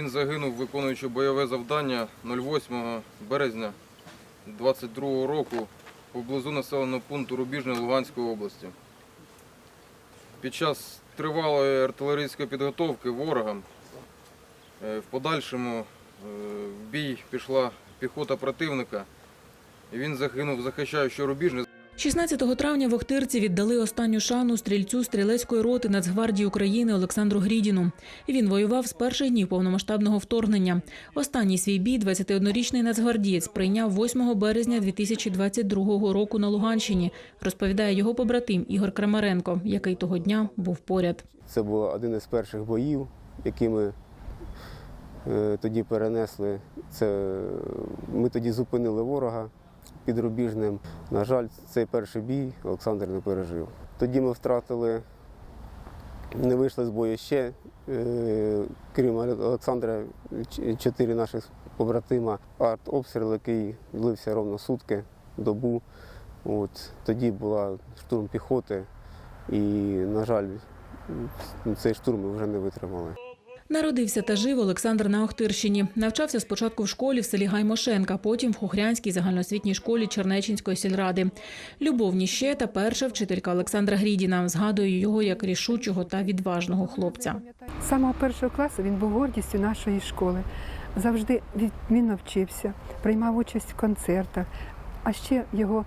загинув, виконуючи бойове завдання 08 березня 22 року поблизу населеного пункту Рубіжне Луганської області. Під час тривалої артилерійської підготовки ворогам е, в подальшому е, в бій пішла піхота противника, і він загинув, захищаючи Рубіжне. 16 травня в Охтирці віддали останню шану стрільцю стрілецької роти Нацгвардії України Олександру Грідіну. Він воював з перших днів повномасштабного вторгнення. Останній свій бій 21-річний нацгвардієць прийняв 8 березня 2022 року на Луганщині, розповідає його побратим Ігор Крамаренко, який того дня був поряд. Це був один із перших боїв, які ми е, тоді перенесли. Це, ми тоді зупинили ворога під Рубіжним. На жаль, цей перший бій Олександр не пережив. Тоді ми втратили, не вийшли з бою ще, е, крім Олександра, чотири наших побратима. Артобстріл, який длився ровно сутки, добу. От, тоді була штурм піхоти. І, на жаль, цей штурм ми вже не витримали. Народився та жив Олександр на Охтирщині. Навчався спочатку в школі в селі Гаймошенка, потім в Хухрянській загальноосвітній школі Чернечинської сільради. Любов Ніщета – перша вчителька Олександра Грідіна. Згадує його як рішучого та відважного хлопця. З самого першого класу він був гордістю нашої школи. Завжди відмінно вчився, приймав участь в концертах, а ще його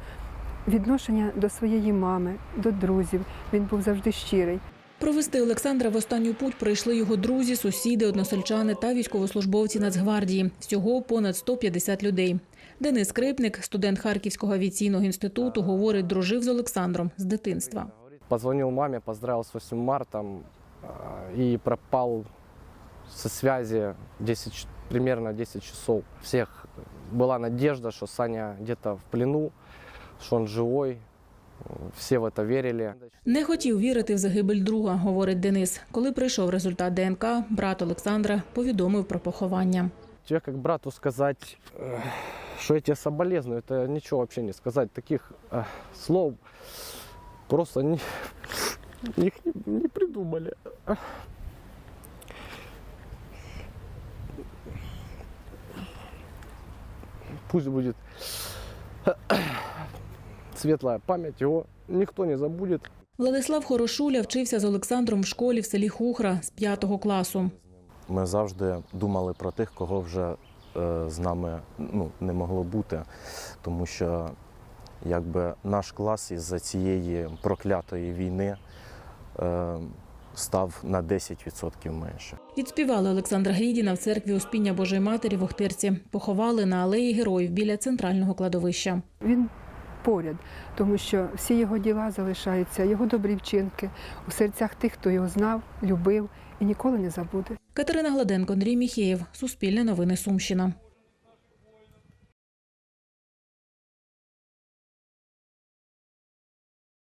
відношення до своєї мами, до друзів. Він був завжди щирий. Провести Олександра в останню путь прийшли його друзі, сусіди, односельчани та військовослужбовці Нацгвардії. Всього понад 150 людей. Денис Скрипник, студент Харківського авіаційного інституту, говорить, дружив з Олександром з дитинства. Позвонил маме, поздравил с 8 марта и пропал со связи 10, примерно 10 часов. Всех была надежда, что Саня где-то в плену, что он живой. Все в это верили. Не хотів вірити в загибель друга, говорить Денис. Коли прийшов результат ДНК, брат Олександра повідомив про поховання. Тебе как брату сказать, э, что я тебе соболезную, это ничего вообще не сказать. Таких э, слов просто не, их не, не придумали. Пусть будет светлая память, его никто не забудет. Владислав Хорошуля вчився з Олександром в школі в селі Хухра з 5 класу. Ми завжди думали про тих, кого вже е, з нами ну, не могло бути, тому що якби наш клас із-за цієї проклятої війни е, став на 10% менше. Відспівали Олександра Грідіна в церкві Успіння Божої Матері в Охтирці. Поховали на алеї героїв біля центрального кладовища. Він поряд, тому що всі його діла залишаються, його добрі вчинки у серцях тих, хто його знав, любив і ніколи не забуде. Катерина Гладенко, Андрій Міхеєв. Суспільне новини Сумщина.